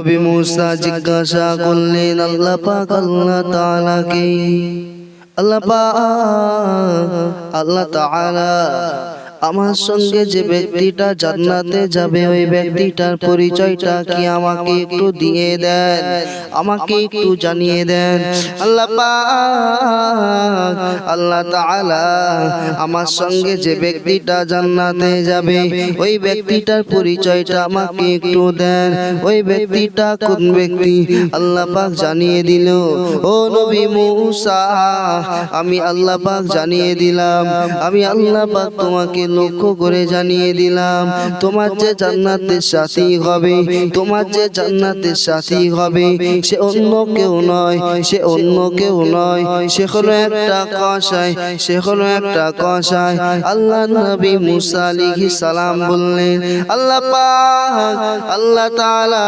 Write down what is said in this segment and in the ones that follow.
নবী মুসা জিজ্ঞাসা করলেন আল্লাহ পাক আল্লাহ তাআলাকে আল্লাহ পাক আল্লাহ তাআলা আমার সঙ্গে যে ব্যক্তিটা জান্নাতে যাবে ওই ব্যক্তিটার পরিচয়টা কি আমাকে একটু দিয়ে দেন আমাকে একটু জানিয়ে দেন। আল্লাহ পাক আল্লাহ তাআলা আমার সঙ্গে যে ব্যক্তিটা জান্নাতে যাবে ওই ব্যক্তিটার পরিচয়টা আমাকে একটু দেন। ওই ব্যক্তিটা কোন ব্যক্তি? আল্লাহ পাক জানিয়ে দিল ও নবী মুসা আমি আল্লাহ পাক জানিয়ে দিলাম আমি আল্লাহ পাক তোমাকে লক্ষ্য করে জানিয়ে দিলাম, তোমার যে জান্নাতের সাথী হবে, তোমার যে জান্নাতের সাথী হবে, সে অন্য কেউ নয়, সে অন্য কেউ নয়, সে হলো একটা কষায় সে হলো একটা কষায় আল্লাহ নবী মুসা আলাইহিস সালাম বললেন, আল্লাহ আল্লাহ তাআলা,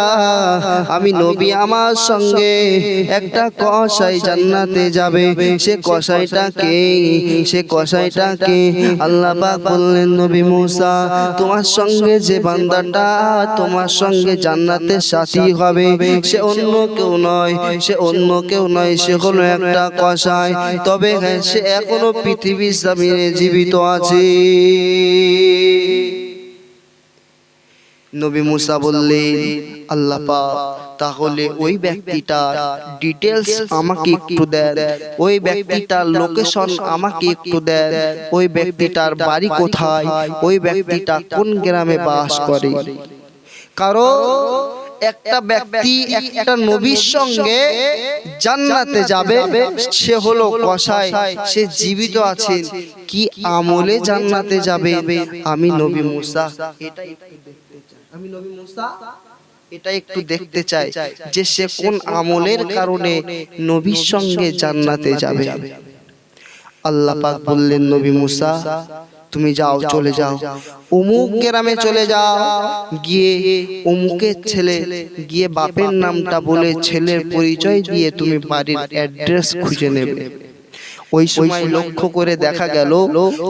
আমি নবী আমার সঙ্গে একটা কষাই জান্নাতে যাবে, সে কষাইটা কে? সে কষাইটা কে? আল্লাহ বললেন নবী মুসা, তোমার সঙ্গে যে বান্দাটা তোমার সঙ্গে জান্নাতের সাথী হবে, সে অন্য কেউ নয়, সে অন্য কেউ নয়, সে হলো একটা কষাই তবে হ্যাঁ সে এখনও পৃথিবীর জমিনে জীবিত আছে। নবী মুসা বললেন, আল্লাহ পাক তাহলে ওই ব্যক্তিটার ডিটেলস আমাকে একটু দেন। ওই ব্যক্তিটার লোকেশন আমাকে একটু দেন। ওই ব্যক্তিটার বাড়ি কোথায়? ওই ব্যক্তিটা কোন গ্রামে বাস করে? কারণ একটা ব্যক্তি একটা নবীর সঙ্গে জান্নাতে যাবে। সে হলো কসাই। সে জীবিত আছে কি আমলে জান্নাতে যাবে? আমি নবী মুসা। এটাই দেখতে চাই। আমি নবী মুসা। এটা একটু দেখতে চাই যে সে কোন আমলের কারণে নবীর সঙ্গে জান্নাতে যাবে। আল্লাহ পাক বললেন নবী মুসা তুমি যাও চলে যাও অমুক গ্রামে চলে যাও। গিয়ে অমুকের ছেলে গিয়ে বাপের নামটা বলে ছেলের পরিচয় দিয়ে তুমি বাড়ির অ্যাড্রেস খুঁজে নেবে। ওই সময় লক্ষ্য করে দেখা গেল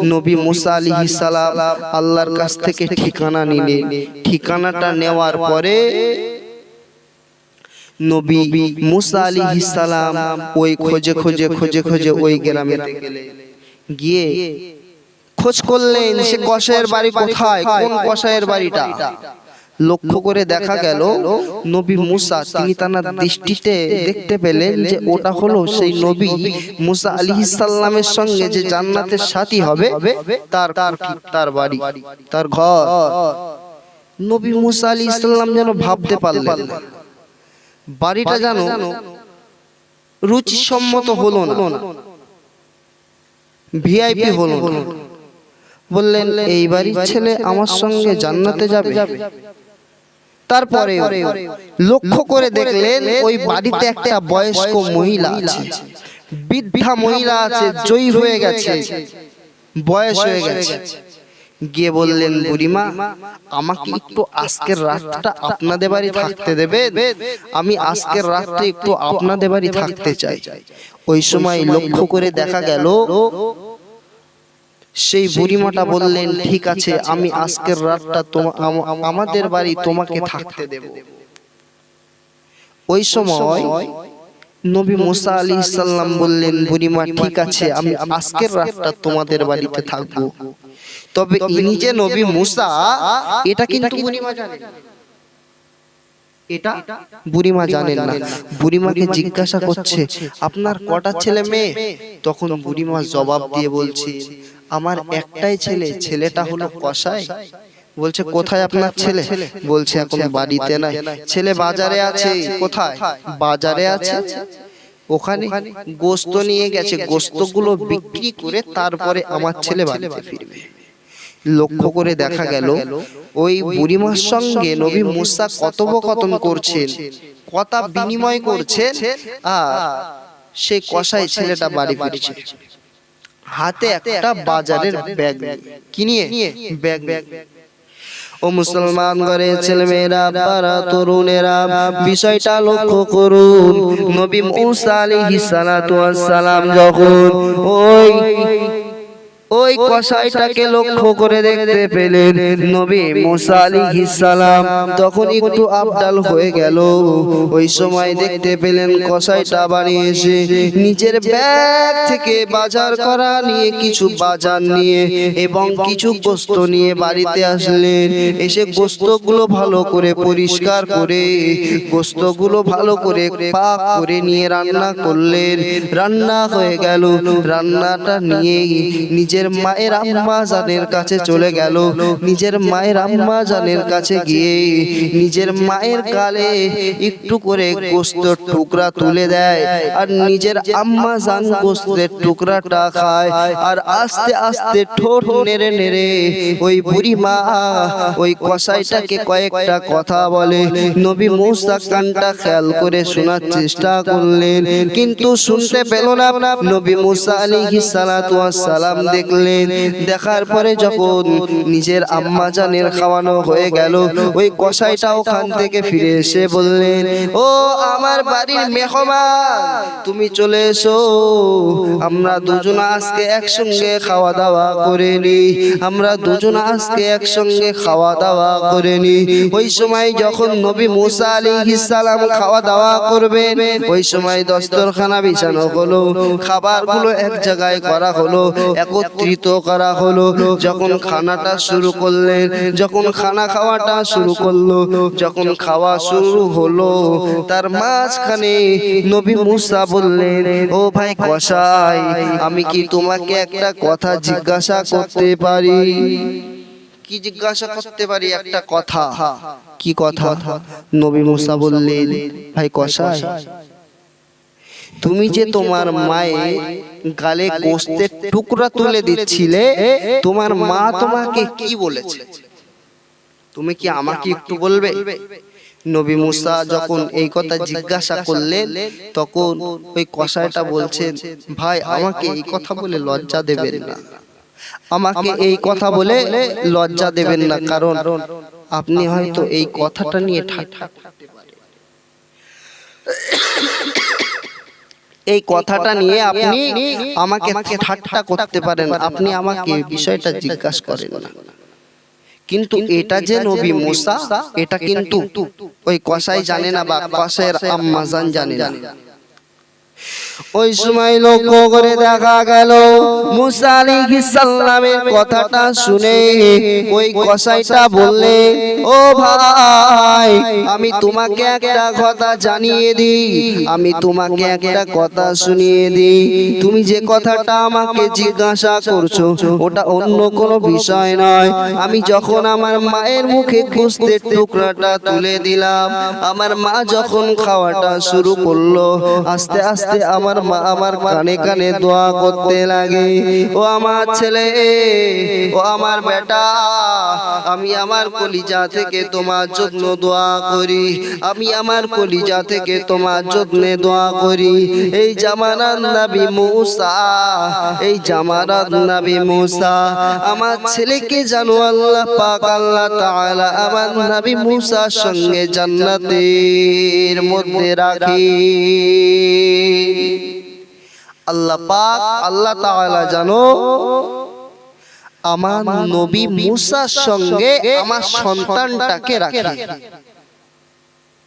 নবী মুসা আলাইহিস সালাম আল্লাহর কাছ থেকে ঠিকানা নিলে। ঠিকানাটা নেওয়ার পরে নবী মুসা আলাইহিস সালাম ওই খোঁজে খোঁজে খোঁজে খোঁজে ওই গ্রামে গিয়ে খোঁজ করলেন সে কষায়ের বাড়ি কোথায়? কোন কষায়ের বাড়িটা? লক্ষ্য করে দেখা গেল নবী মুসা তিনি তার দৃষ্টিতে দেখতে পেলেন যে ওটা হলো সেই নবী। মুসা আলী সাল্লামের সঙ্গে যে জান্নাতের সাথী হবে তার তার বাড়ি তার ঘর। নবী মুসা আলী ইসলাম যেন ভাবতে পারলেন। বাড়িটা যেন রুচিসম্মত হলো না। ভিআইপি হলো না। বললেন এই বাড়ির ছেলে আমার সঙ্গে জান্নাতে যাবে। তারপরে লক্ষ্য করে দেখলেন ওই বাড়িতে একটা বয়স্ক মহিলা আছে। বৃদ্ধা মহিলা আছে, জয়ী হয়ে গেছে। বয়স হয়ে গেছে। গিয়ে বললেন, বুড়িমা, আমাকে একটু আজকের রাতটা আপনাদের বাড়ি থাকতে দেবে আমি আজকের রাতটা একটু আপনাদের বাড়ি থাকতে চাই। ওই সময় লক্ষ্য করে দেখা গেল সেই বুড়িমাটা বললেন ঠিক আছে আমি আজকের রাতটা আমাদের বাড়ি তোমাকে থাকতে দেব। ওই সময় নবী মুসা আলী সাল্লাম বললেন বুড়িমা ঠিক আছে আমি আজকের রাতটা তোমাদের বাড়িতে থাকব। তবে ইনি যে নবী মুসা এটা কিন্তু বুড়িমা জানেন না। এটা বুড়িমা জানেন না। বুড়িমাকে জিজ্ঞাসা করছে আপনার কটা ছেলে মেয়ে? তখন বুড়িমা জবাব দিয়ে বলছে আমার একটাই ছেলে ছেলেটা হলো কসাই। বলছে কোথায় আপনার ছেলে? বলছে এখন বাড়িতে নাই। ছেলে বাজারে আছে? কোথায়? বাজারে আছে। ওখানে গোস্ত নিয়ে গেছে। গোস্তগুলো বিক্রি করে তারপরে আমার ছেলে বাড়িতে ফিরবে। লক্ষ্য করে দেখা গেল ওই বুড়িমার সঙ্গে নবী মুসা কথোপকথন করছেন। কথা বিনিময় করছে আর সেই কসাই ছেলেটা বাড়ি ফিরছে। হাতে একটা বাজারের ব্যাগ কিনিয়ে ব্যাগ ও মুসলমান ঘরে ছেলেমেয়েরা পারা তরুণেরা বিষয়টা লক্ষ্য করুন। নবী মুসা আলাইহিস সালাতু ওয়াস সালাম যখন ওই ওই কসাইটাকে লক্ষ্য করে দেখতে পেলেন নবী মুসা আলাইহিস সালাম তখন একটু আবদাল হয়ে গেল। ওই সময় দেখতে পেলেন কসাইটা বাড়ি এসে নিজের ব্যাগ থেকে বাজার করা নিয়ে কিছু বাজার নিয়ে এবং কিছু গোস্ত নিয়ে বাড়িতে আসলেন। এসে গোস্তগুলো ভালো করে পরিষ্কার করে গোস্তগুলো ভালো করে পাক করে নিয়ে রান্না করলেন। রান্না হয়ে গেল। রান্নাটা নিয়ে নিজের মায়ের আম্মা জানের কাছে চলে গেল। নিজের মায়ের আম্মা জানের কাছে গিয়ে নিজের মায়ের গালে একটু করে গোস্তের টুকরা তুলে দেয়। আর নিজের আম্মা জান গোস্তের টুকরাটা খায়। আর আস্তে আস্তে ঠোঁট নেড়ে নেড়ে ওই বুড়ি মা ওই কসাইটাকে কয়েকটা কথা বলে। নবী মৌসা কানটা খেয়াল করে শোনার চেষ্টা করলেন। কিন্তু শুনতে পেল না। নবী মুসা ওয়াস সালাম দেখলেন দেখার পরে যখন নিজের আম্মা জানের খাওয়ানো হয়ে গেল, ওই কসাইটা ওখান থেকে ফিরে এসে বললেন, ও আমার বাড়ির মেহমান, তুমি চলে এসো। আমরা দুজন আজকে একসঙ্গে খাওয়া দাওয়া করে নি। আমরা দুজন আজকে একসঙ্গে খাওয়া দাওয়া করে নি। ওই সময় যখন নবী মুসা আলাইহিস সালাম খাওয়া দাওয়া করবেন, ওই সময় দস্তরখানা বিছানো হলো, খাবারগুলো এক জায়গায় করা হলো একত্রিত করা হলো। যখন খানাটা শুরু করলেন, যখন খানা খাওয়াটা শুরু করল, যখন খাওয়া শুরু হলো, তার মাঝখানে নবী মুসা বললেন, ও ভাই কসাই, আমি কি তোমাকে একটা কথা জিজ্ঞাসা করতে পারি? কি জিজ্ঞাসা করতে পারি? একটা কথা। কি কথা? নবী মুসা বললেন, ভাই কসাই তুমি যে তোমার মায়ে গালে গোস্তের টুকরা তুলে দিচ্ছিলে তোমার মা তোমাকে কি বলেছে? তুমি কি আমাকে একটু বলবে? নবী মুসা যখন এই কথা জিজ্ঞাসা করলেন তখন ওই কসাইটা বলছেন ভাই আমাকে এই কথা বলে লজ্জা দেবেন না। আমাকে এই কথা বলে লজ্জা দেবেন না কারণ আপনি হয়তো এই কথাটা নিয়ে ঠাট্টা করতে পারেন। এই কথাটা নিয়ে আপনি আমাকে ঠাট্টা করতে পারেন। আপনি আমাকে বিষয়টা জিজ্ঞাসা করেন। না। কিন্তু এটা যে নবী মুসা এটা কিন্তু ওই কসাই জানে না বা কসাইয়ের আম্মাজান জানে না। ওই সময় লক্ষ্য করে দেখা গেল মুসা সালামের কথাটা শুনে ওই কসাইটা বললে, ও ভাই, আমি তোমাকে একটা কথা জানিয়ে দিই, আমি তোমাকে একটা কথা শুনিয়ে দিই। তুমি যে কথাটা আমাকে জিজ্ঞাসা করছ, ওটা অন্য কোনো বিষয় নয়। আমি যখন আমার মায়ের মুখে খুঁজতে টুকরাটা তুলে দিলাম, আমার মা যখন খাওয়াটা শুরু করল, আস্তে আস্তে আমার মা আমার কানে কানে দোয়া করতে লাগে। ও আমার ছেলে, ও আমার বেটা, আমি আমার কলিজা থেকে তোমার যত্ন দোয়া করি। আমি আমার কলিজা থেকে তোমার যত্নে দোয়া করি। এই জামানার নবী মুসা, এই জামানার নবী মুসা, আমার ছেলেকে জানো আল্লাহ পাক, আল্লাহ তাআলা আমার নাবি মুসার সঙ্গে জান্নাতের মধ্যে রাখি। আল্লাহ পাক, আল্লাহ তাআলা জানো, আমার নবী মুসার সঙ্গে আমার সন্তানটাকে রাখে।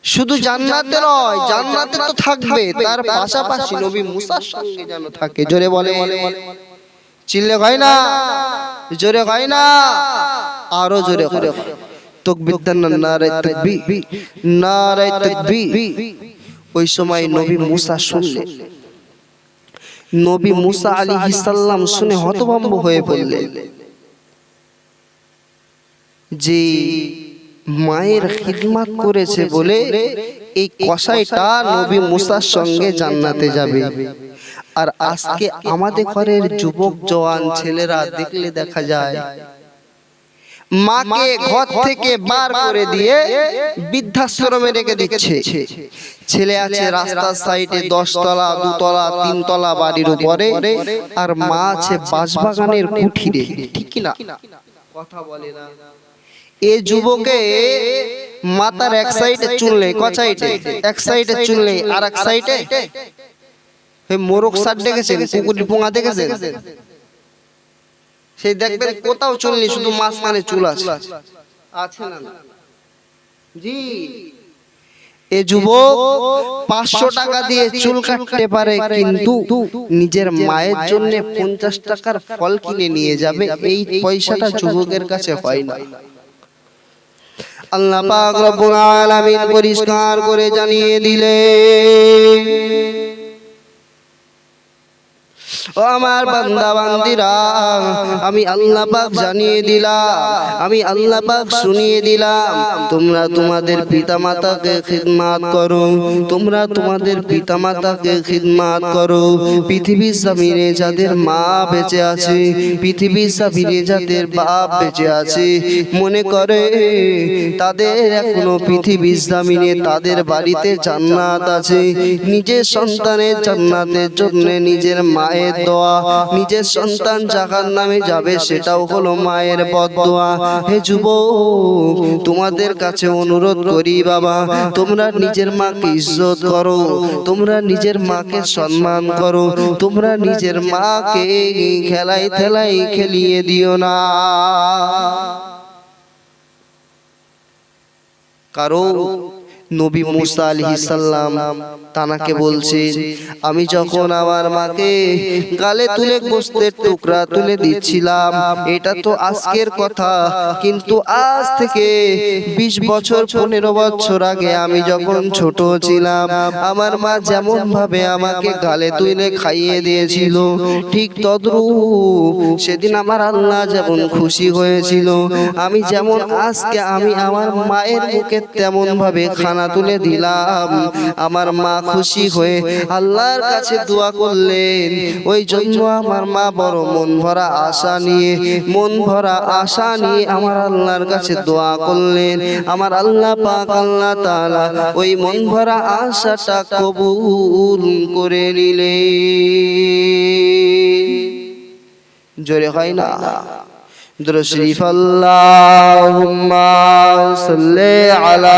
শুধু জান্নাতে নয়, জান্নাতে তো থাকবে, তার পাশাপাশি নবী মুসার সঙ্গে যেন থাকে। জোরে বলে। চিল্লে হয় না, জোরে হয় না, আরও জোরে করে তকবীর নারে তাকবীর নারে তাকবীর। ওই সময় নবী মুসা শুনলেন। নবী মুসা আলী ইসাল্লাম শুনে হতভম্ব হয়ে পড়লেন যে মায়ের খিদমাত করেছে বলে এই কষাইটা নবী মুসার সঙ্গে জান্নাতে যাবে। আর আজকে আমাদের ঘরের যুবক জওয়ান ছেলেরা দেখলে দেখা যায়। মাকে ঘর থেকে বার করে দিয়ে বৃদ্ধাশ্রমে রেখে দিচ্ছে। ছেলে আছে রাস্তার সাইডে দশতলা দুতলা তিনতলা বাড়ির উপরে আর মা আছে বাঁশবাগানের কুঠিরে। ঠিক না? কথা বলে না। এ যুবকে মাথার এক সাইডে চুনলে ক সাইডে এক সাইডে চুনলে আর এক সাইডে মোরগ সার দেখেছেন? কুকুরি পোঙা দেখেছেন। সেই দেখবেন কোথাও চলনি শুধু মাঝখানে চুল আছে। আছে। না? জি। এ যুবক পাঁচশো টাকা দিয়ে চুল কাটতে পারে কিন্তু নিজের মায়ের জন্য পঞ্চাশ টাকার ফল কিনে নিয়ে যাবে এই পয়সাটা যুবকের কাছে হয় না। আল্লাহ পাক রব্বুল আলামিন পরিষ্কার করে জানিয়ে দিলেন। ও আমার বান্দা বান্দিরা আমি আল্লাহ পাক জানিয়ে দিলাম, আমি আল্লাহ পাক শুনিয়ে দিলাম, তোমরা তোমাদের পিতামাতাকে খিদমাত করো, তোমরা তোমাদের পিতামাতাকে খিদমাত করো। পৃথিবীর জমিনে যাদের মা বেঁচে আছে পৃথিবীর জমিনে যাদের বাপ বেঁচে আছে, মনে করে তাদের এখনও পৃথিবীর জমিনে তাদের বাড়িতে জান্নাত আছে, নিজের সন্তানের জান্নাতের জন্য নিজের মায়ের দোয়া নিজের সন্তান জাহান নামে যাবে, সেটাও হলো মায়ের বদোয়া। হে যুবক, তোমাদের কাছে অনুরোধ করি বাবা, তোমরা নিজের মাকে ইজ্জত করো, তোমরা নিজের মাকে সম্মান করো, তোমরা নিজের মাকে খেলাই থেলাই খেলিয়ে দিও না। কারও নবী মুসা আলাইহিস সালাম তানাকে বলছেন আমি যখন আমার মাকে গালে তুলে গোস্তের টুকরা তুলে দিচ্ছিলাম, এটা তো আজকের কথা। কিন্তু আজ থেকে বিশ বছর, পনেরো বছর আগে আমি যখন ছোট ছিলাম, আমার মা যেমন ভাবে আমাকে গালে তুলে খাইয়ে দিয়েছিল, ঠিক তদ্রূপ সেদিন আমার আল্লাহ যেমন খুশি হয়েছিল। আমি যেমন আজকে আমি আমার মায়ের মুখে তেমন ভাবে খানা তুলে দিলাম। আমার মা খুশি হয়ে আল্লাহর কাছে দোয়া করলেন। ওই জন্য আমার মা বড় মন ভরা আশা নিয়ে মন ভরা আশা নিয়ে আমার আল্লাহর কাছে দোয়া করলেন। আমার আল্লাহ পাক আল্লাহ তাআলা ওই মন ভরা আশাটা কবুল করে নিলেন। জোরে হয় না? درشریف اللہم صلی علی